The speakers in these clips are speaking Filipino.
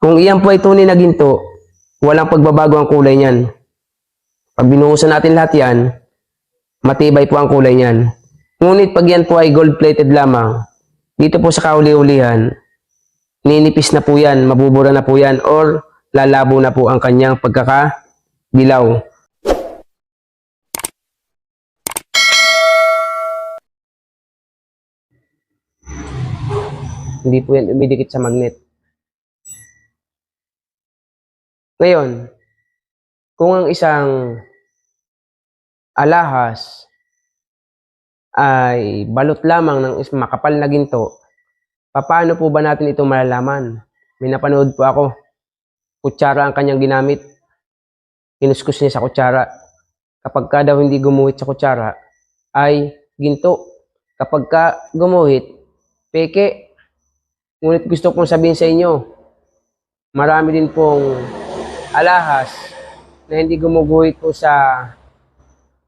Kung iyan po ay tunay na ginto, walang pagbabago ang kulay niyan. Pag binuhusan natin lahat yan, matibay po ang kulay niyan. Ngunit pag yan po ay gold-plated lamang, dito po sa kauli-ulihan, ninipis na po yan, mabubura na po yan, or lalabo na po ang kanyang pagkakabilaw. Hindi po yan umidikit sa magnet. Ngayon, kung ang isang alahas ay balot lamang ng makapal na ginto, paano po ba natin ito malalaman? May napanood po ako. Kutsara ang kanyang ginamit. Kinuskus niya sa kutsara. Kapag ka daw hindi gumuhit sa kutsara, ay ginto. Kapag ka gumuhit, peke. Ngunit gusto kong sabihin sa inyo, marami din pong alahas na hindi gumuguhit po sa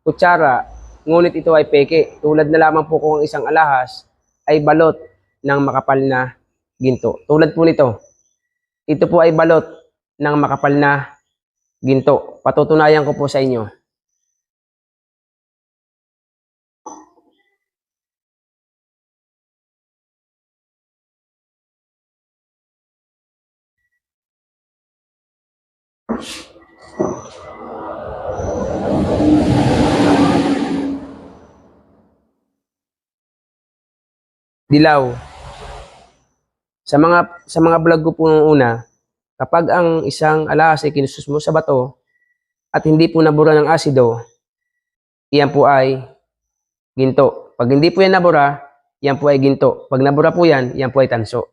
kutsara, ngunit ito ay peke. Tulad na lamang po kung ang isang alahas ay balot ng makapal na ginto. Tulad po nito. Ito po ay balot ng makapal na ginto. Patutunayan ko po sa inyo. Dilaw. Sa mga sa mga vlog ko po nung una, kapag ang isang alahas ay kinusus mo sa bato at hindi po nabura ng asido, iyan po ay ginto. Pag hindi po yan nabura, yan po ay ginto. Pag nabura po yan, yan po ay tanso.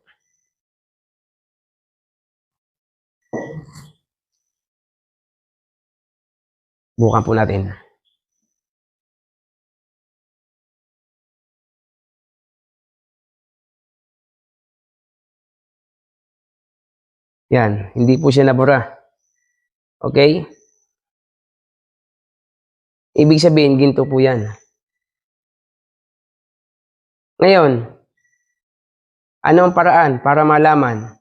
Bukan po natin. Yan, hindi po siya nabura. Okay? Ibig sabihin, ginto po yan. Ngayon, ano ang paraan para malaman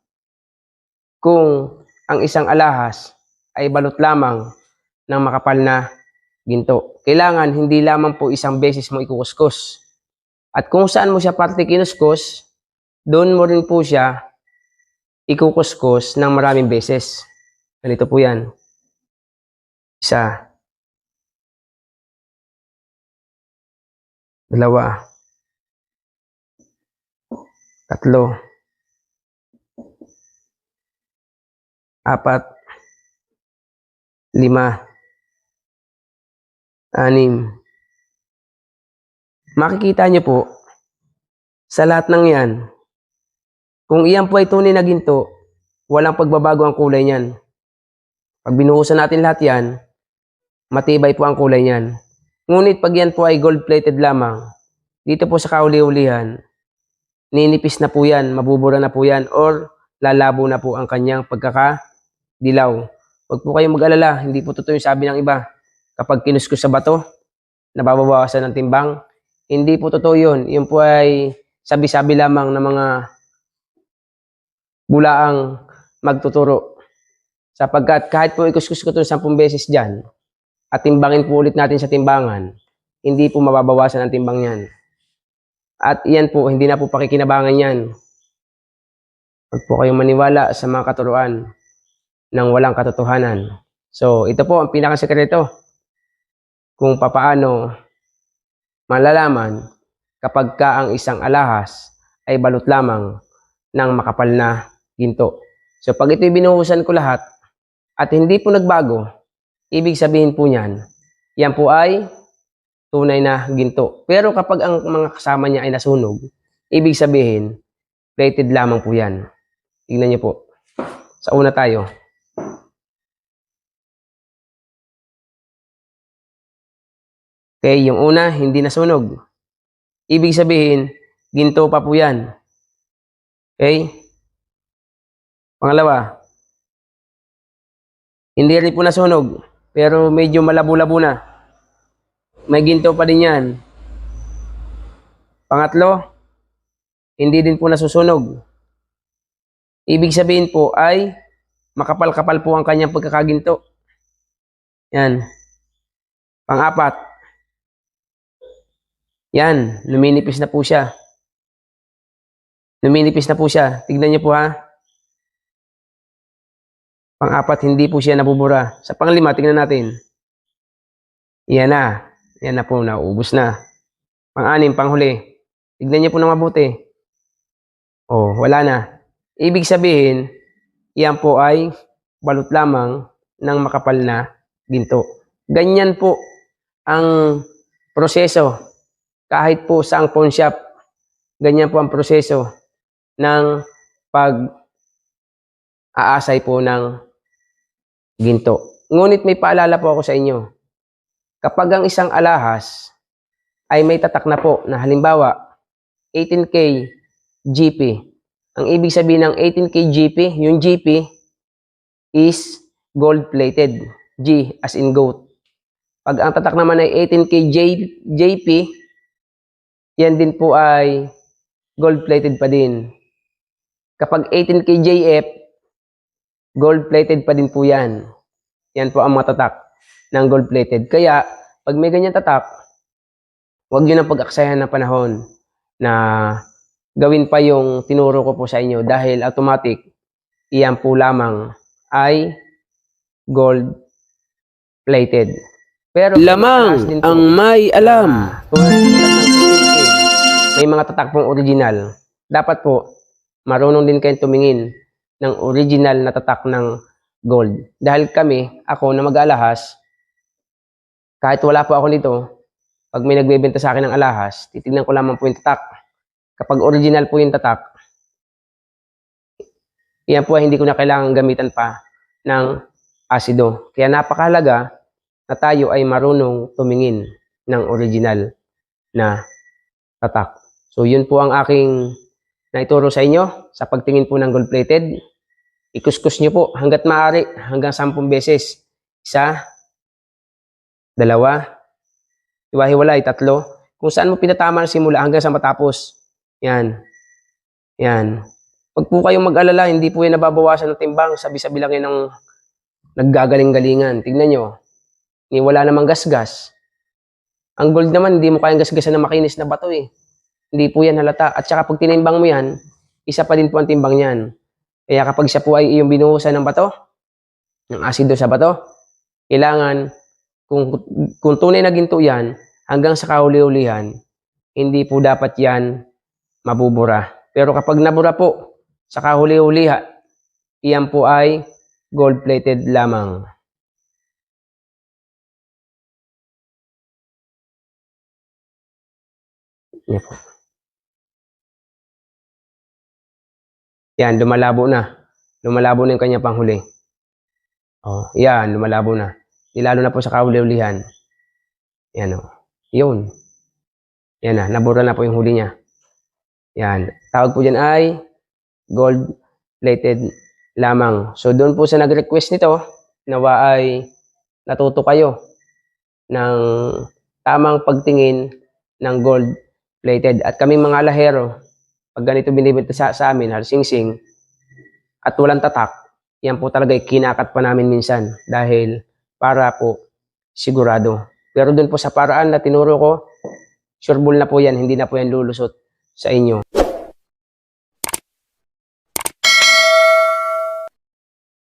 kung ang isang alahas ay balot lamang ng makapal na ginto? Kailangan hindi lamang po isang beses mo ikukuskus. At kung saan mo siya parte kinuskus, doon mo rin po siya ikukuskus ng maraming beses. Ganito po yan. Isa. Dalawa. Tatlo. Apat. Lima. Anim. Makikita niyo po, sa lahat ng yan, kung iyan po ay tunay na ginto, walang pagbabago ang kulay niyan. Pag binuhusan natin lahat yan, matibay po ang kulay niyan. Ngunit pag yan po ay gold-plated lamang, dito po sa kauli-ulihan, ninipis na po yan, mabubura na po yan, or lalabo na po ang kanyang pagkakadilaw. Huwag po kayong mag-alala, hindi po totoo yung sabi ng iba. Kapag kinuskus sa bato, nababawasan ng timbang, hindi po totoo yun. Yun po ay sabi-sabi lamang ng mga bulaang magtuturo. Sapagkat kahit po ikuskus ko ito 10 beses dyan, at timbangin po ulit natin sa timbangan, hindi po mababawasan ang timbang yan. At iyan po, hindi na po pakikinabangan yan. Huwag po kayong maniwala sa mga katuruan ng walang katotohanan. So, ito po ang pinakasekreto kung papaano malalaman kapag ka ang isang alahas ay balot lamang ng makapal na ginto. So pag ito'y binuhusan ko lahat at hindi po nagbago, ibig sabihin po niyan, yan po ay tunay na ginto. Pero kapag ang mga kasama niya ay nasunog, ibig sabihin, plated lamang po yan. Tingnan niyo po. Sa una tayo. Okay, yung una, hindi nasunog. Ibig sabihin, ginto pa po yan. Okay? Pangalawa, hindi rin po nasunog, pero medyo malabo-labo na. May ginto pa din yan. Pangatlo, hindi din po nasusunog. Ibig sabihin po ay makapal-kapal po ang kanyang pagkakaginto. Yan. Pang-apat. Yan, luminipis na po siya. Luminipis na po siya. Tignan niyo po ha. Pang-apat, hindi po siya nabubura. Sa panglima, tignan natin. Yan na. Yan na po, nauubos na. Pang-anim, panghuli. Tignan niyo po na mabuti. Oh, wala na. Ibig sabihin, yan po ay balot lamang ng makapal na ginto. Ganyan po ang proseso kahit po sa pawn shop. Ganyan po ang proseso ng pag aasay po ng ginto. Ngunit may paalala po ako sa inyo. Kapag ang isang alahas ay may tatak na po na halimbawa 18K GP. Ang ibig sabihin ng 18K GP, yung GP is gold-plated. G as in goat. Pag ang tatak naman ay 18K J, JP, yan din po ay gold-plated pa din. Kapag 18K JF, gold-plated pa din po yan. Yan po ang mga tatak ng gold-plated. Kaya, pag may ganyan tatak, huwag nyo nang pag-aksayan ng panahon na gawin pa yung tinuro ko po sa inyo dahil automatic, iyan po lamang ay gold plated. Pero Lamang ang may alam. Ah, may mga tatak pong original. Dapat po, marunong din kayong tumingin ng original na tatak ng gold. Dahil kami, ako na mag-alahas, kahit wala po ako nito, pag may nagbebenta sa akin ng alahas, titignan ko lamang po yung tatak. Kapag original po yung tatak, yan po hindi ko na kailangan gamitan pa ng asido. Kaya napakahalaga na tayo ay marunong tumingin ng original na tatak. So yun po ang aking naituro sa inyo sa pagtingin po ng gold plated. Ikuskus nyo po hanggat maaari hanggang 10 beses. Isa, dalawa, iwahiwalay, tatlo. Kung saan mo pinatama ng simula hanggang sa matapos. Yan. Yan. Pag po kayong mag-alala, hindi po yan nababawasan ng timbang. Sabi-sabi lang yan ng naggagaling-galingan. Tignan nyo. Ni wala namang gasgas. Ang gold naman, hindi mo kayang gasgasan ng makinis na bato eh. Hindi po yan halata. At saka pag tinimbang mo yan, isa pa din po ang timbang niyan. Kaya kapag siya po ay iyong binuhusan ng bato, ng asido sa bato, kailangan, kung, kung tunay na ginto yan, hanggang sa kahuli-hulihan, hindi po dapat yan mabubura. Pero kapag nabura po, sa kahuli-huliha, iyan po ay gold-plated lamang. Yan Yan, lumalabo na. Lumalabo na yung kanya panghuli. Oh, yan, lumalabo na. Lalo na po sa kahuli-hulihan. Yan o. Yun. Yan na, nabura na po yung huli niya. Yan. Tawag po dyan ay gold-plated lamang. So, doon po sa nag-request nito, nawa ay natuto kayo ng tamang pagtingin ng gold-plated. At kami mga lahero, pag ganito binibenta sa, sa amin, halsing-sing, at walang tatak, yan po talaga kinakat pa namin minsan dahil para po sigurado. Pero doon po sa paraan na tinuro ko, sureball na po yan, hindi na po yan lulusot sa inyo.